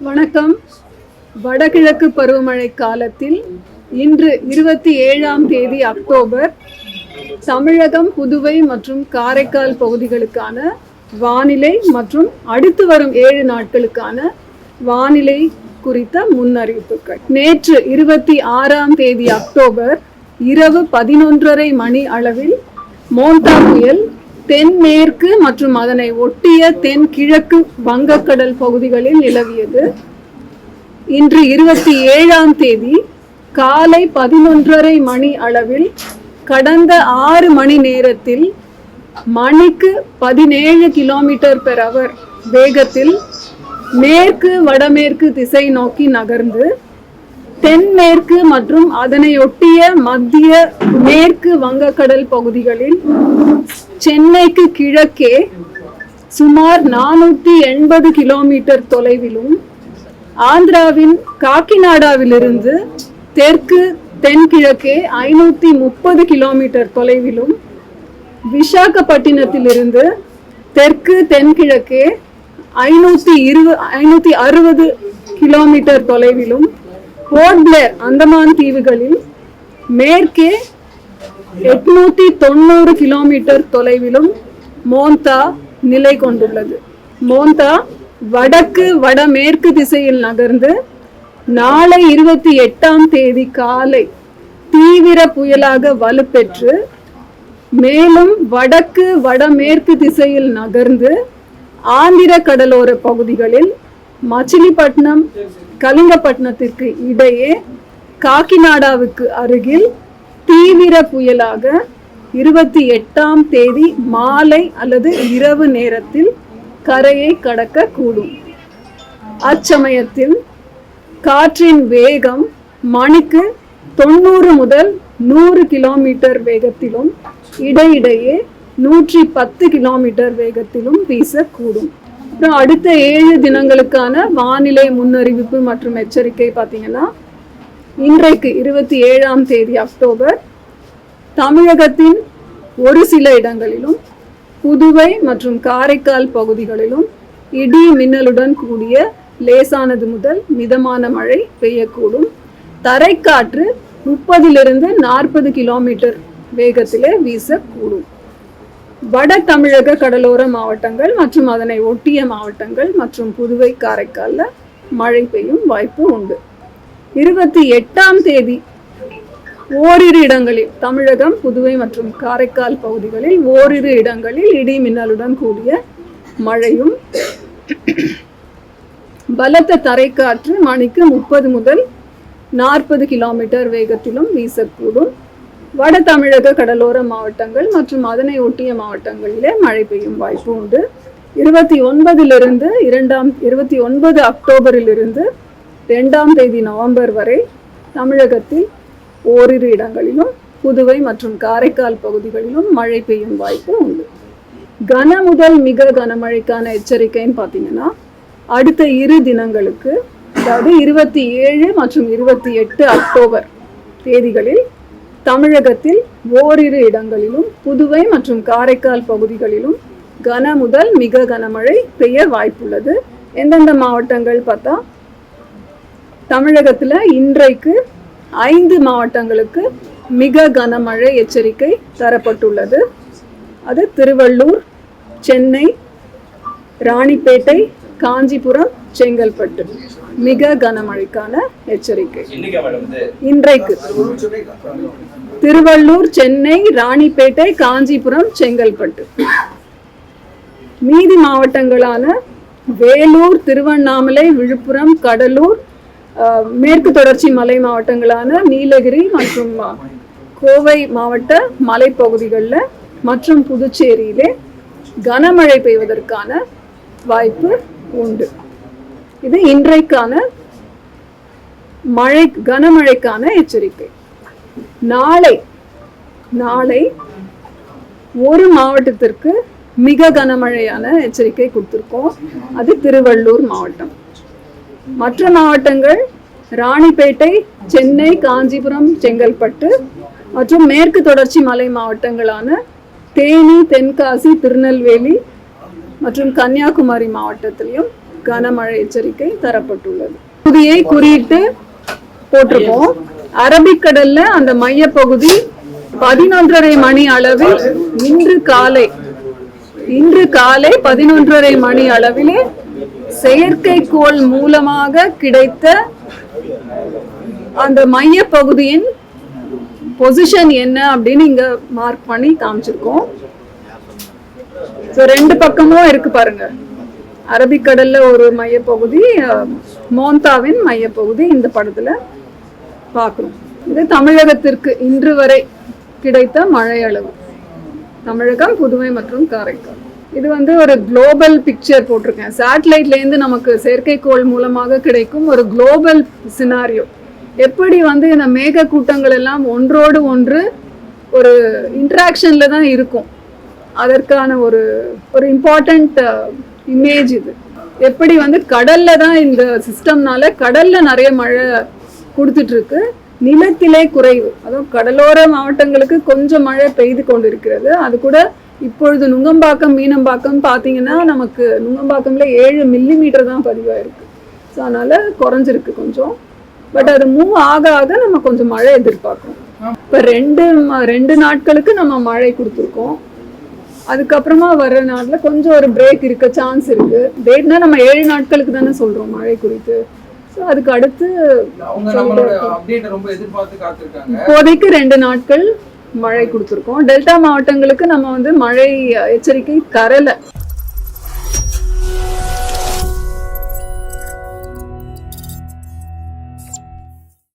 வணக்கம். வடகிழக்கு பருவமழை காலத்தில் இன்று இருபத்தி ஏழாம் தேதி அக்டோபர் தமிழகம் புதுவை மற்றும் காரைக்கால் பகுதிகளுக்கான வானிலை மற்றும் அடுத்து வரும் ஏழு நாட்களுக்கான வானிலை குறித்த முன்னறிவிப்புகள். நேற்று இருபத்தி ஆறாம் தேதி அக்டோபர் இரவு பதினொன்றரை மணி அளவில் மோண்டா புயல் தென்மேற்கு மற்றும் அதனை ஒட்டிய தென்கிழக்கு வங்கக்கடல் பகுதிகளில் நிலவியது. இன்று இருபத்தி ஏழாம் தேதி காலை பதினொன்றரை மணி அளவில் கடந்த ஆறு மணி நேரத்தில் மணிக்கு பதினேழு கிலோமீட்டர் பெர் அவர் வேகத்தில் மேற்கு வடமேற்கு திசை நோக்கி நகர்ந்து தென்மேற்கு மற்றும் அதனையொட்டிய மத்திய மேற்கு வங்கக்கடல் பகுதிகளில் சென்னைக்கு கிழக்கே சுமார் நானூற்றி எண்பது கிலோமீட்டர் தொலைவிலும் ஆந்திராவின் காக்கிநாடாவிலிருந்து தெற்கு தென்கிழக்கே ஐநூற்றி முப்பது கிலோமீட்டர் தொலைவிலும் விசாகப்பட்டினத்திலிருந்து தெற்கு தென்கிழக்கே ஐநூற்றி இருபது ஐநூற்றி அறுபது கிலோமீட்டர் தொலைவிலும் போர்ட் பிளேர் அந்தமான் தீவுகளில் மேற்கே எட்நூத்தி தொண்ணூறு கிலோமீட்டர் தொலைவிலும் மோந்தா நிலை கொண்டுள்ளது. மோந்தா வடக்கு வடமேற்கு திசையில் நகர்ந்து நாளை இருபத்தி எட்டாம் தேதி காலை தீவிர புயலாக வலுப்பெற்று மேலும் வடக்கு வடமேற்கு திசையில் நகர்ந்து ஆந்திர கடலோர பகுதிகளில் மச்சிலிப்பட்டினம் கலிங்கப்பட்டினத்திற்கு இடையே காக்கிநாடாவுக்கு அருகில் தீவிர புயலாக இருபத்தி எட்டாம் தேதி மாலை அல்லது இரவு நேரத்தில் கரையை கடக்க கூடும் அச்சமயத்தில் காற்றின் வேகம் மணிக்கு தொண்ணூறு முதல் நூறு கிலோமீட்டர் வேகத்திலும் இடையிடையே நூற்றி பத்து கிலோமீட்டர் வேகத்திலும் வீசக்கூடும். அப்புறம் அடுத்த ஏழு தினங்களுக்கான வானிலை முன்னறிவிப்பு மற்றும் எச்சரிக்கை பார்த்தீங்கன்னா இன்றைக்கு இருபத்தி ஏழாம் தேதி அக்டோபர் தமிழகத்தின் ஒரு சில இடங்களிலும் புதுவை மற்றும் காரைக்கால் பகுதிகளிலும் இடி மின்னலுடன் கூடிய லேசானது முதல் மிதமான மழை பெய்யக்கூடும். தரைக்காற்று முப்பதிலிருந்து நாற்பது கிலோமீட்டர் வேகத்திலே வீசக்கூடும். வட தமிழக கடலோர மாவட்டங்கள் மற்றும் அதனை ஒட்டிய மாவட்டங்கள் மற்றும் புதுவை காரைக்காலில் மழை பெய்யும் வாய்ப்பு உண்டு. இருபத்தி எட்டாம் தேதி ஓரிரு இடங்களில் தமிழகம் புதுவை மற்றும் காரைக்கால் பகுதிகளில் ஓரிரு இடங்களில் இடி மின்னலுடன் கூடிய மழையும் பலத்த தரைக்காற்று மணிக்கு முப்பது முதல் நாற்பது கிலோமீட்டர் வேகத்திலும் வீசக்கூடும். வட தமிழக கடலோர மாவட்டங்கள் மற்றும் அதனை ஒட்டிய மாவட்டங்களிலே மழை பெய்யும் வாய்ப்பு உண்டு. இருபத்தி ஒன்பதிலிருந்து இரண்டாம் இருபத்தி ஒன்பது அக்டோபரிலிருந்து ரெண்டாம் தேதி நவம்பர் வரை தமிழகத்தில் ஓரிரு இடங்களிலும் புதுவை மற்றும் காரைக்கால் பகுதிகளிலும் மழை பெய்யும் வாய்ப்பு உண்டு. கன முதல் மிக கனமழைக்கான எச்சரிக்கைன்னு பார்த்தீங்கன்னா அடுத்த இரு தினங்களுக்கு அதாவது இருபத்தி ஏழு மற்றும் இருபத்தி எட்டு அக்டோபர் தேதிகளில் தமிழகத்தில் ஓரிரு இடங்களிலும் புதுவை மற்றும் காரைக்கால் பகுதிகளிலும் கன முதல் மிக கனமழை பெய்ய வாய்ப்புள்ளது. எந்தெந்த மாவட்டங்கள் பார்த்தா? தமிழகத்தில் இன்றைக்கு ஐந்து மாவட்டங்களுக்கு மிக கனமழை எச்சரிக்கை தரப்பட்டுள்ளது. அது திருவள்ளூர் சென்னை ராணிப்பேட்டை காஞ்சிபுரம் செங்கல்பட்டு. மிக கனமழைக்கான எச்சரிக்கை. இன்றைக்கு திருவள்ளூர் சென்னை ராணிப்பேட்டை காஞ்சிபுரம் செங்கல்பட்டு. மீதி மாவட்டங்களான வேலூர் திருவண்ணாமலை விழுப்புரம் கடலூர் மேற்கு தொடர்ச்சி மலை மாவட்டங்களான நீலகிரி மற்றும் கோவை மாவட்ட மலைப்பகுதிகளில் மற்றும் புதுச்சேரியிலே கனமழை பெய்வதற்கான வாய்ப்பு உண்டு. இது இன்றைக்கான மழை கனமழைக்கான எச்சரிக்கை. நாளை நாளை ஒரு மாவட்டத்திற்கு மிக கனமழையான எச்சரிக்கை கொடுத்துருக்கோம். அது திருவள்ளூர் மாவட்டம். மற்ற மாவட்டங்கள் ராணிப்பேட்டை சென்னை காஞ்சிபுரம் செங்கல்பட்டு மற்றும் மேற்கு தொடர்ச்சி மலை மாவட்டங்களான தேனி தென்காசி திருநெல்வேலி மற்றும் கன்னியாகுமரி மாவட்டத்திலையும் கனமழை எச்சரிக்கை தரப்பட்டுள்ளது. பகுதியை குறியிட்டு போட்டிருக்கோம் அரபிக்கடல்ல அந்த மையப்பகுதி பதினொன்றரை மணி அளவில் இன்று காலை இன்று காலை பதினொன்றரை மணி அளவிலே செயற்கைக்கோள் மூலமாக கிடைத்த அந்த மையப்பகுதியின் பொசிஷன் என்ன அப்படின்னு இங்க மார்க் பண்ணி காமிச்சிருக்கோம். ரெண்டு பக்கமும் இருக்கு பாருங்க. அரபிக்கடல்ல ஒரு மையப்பகுதி மோந்தாவின் மையப்பகுதி. இந்த படத்துல பார்க்குறோம் இது தமிழகத்திற்கு இன்று வரை கிடைத்த மழை அளவு தமிழகம் புதுவை மற்றும் காரைக்கால். இது வந்து ஒரு குளோபல் பிக்சர் போட்டிருக்கேன். சேட்டலைட்லேருந்து நமக்கு செயற்கைக்கோள் மூலமாக கிடைக்கும் ஒரு குளோபல் சினாரியோ எப்படி வந்து இந்த மேக கூட்டங்கள் எல்லாம் ஒன்றோடு ஒன்று ஒரு இன்ட்ராக்ஷனில் தான் இருக்கும். அதற்கான ஒரு ஒரு இம்பார்ட்டண்ட் இமேஜ் இது. எப்படி வந்து கடல்ல தான் இந்த சிஸ்டம்னால கடல்ல நிறைய மழை கொடுத்துட்டு இருக்கு நிலத்திலே குறைவு. அதுவும் கடலோர மாவட்டங்களுக்கு கொஞ்சம் மழை பெய்து கொண்டிருக்கிறது. அது கூட இப்பொழுது நுங்கம்பாக்கம் மீனம்பாக்கம் பார்த்தீங்கன்னா நமக்கு நுங்கம்பாக்கம்ல ஏழு மில்லி மீட்டர் தான் பதிவாயிருக்கு. ஸோ அதனால குறைஞ்சிருக்கு கொஞ்சம். பட் அது மூவ் ஆக ஆக நம்ம கொஞ்சம் மழை எதிர்பார்க்கணும். இப்போ ரெண்டு ரெண்டு நாட்களுக்கு நம்ம மழை கொடுத்துருக்கோம். அதுக்கப்புறமா வர்ற நாட்டில் கொஞ்சம் ஒரு பிரேக் இருக்க சான்ஸ் இருக்கு. டேட்னா நம்ம ஏழு நாட்களுக்கு தானே சொல்றோம் மழை குறித்து. ஸோ அதுக்கு அடுத்து இப்போதைக்கு ரெண்டு நாட்கள் மழை கொடுத்துருக்கோம். டெல்டா மாவட்டங்களுக்கு நம்ம வந்து மழை எச்சரிக்கை தரல.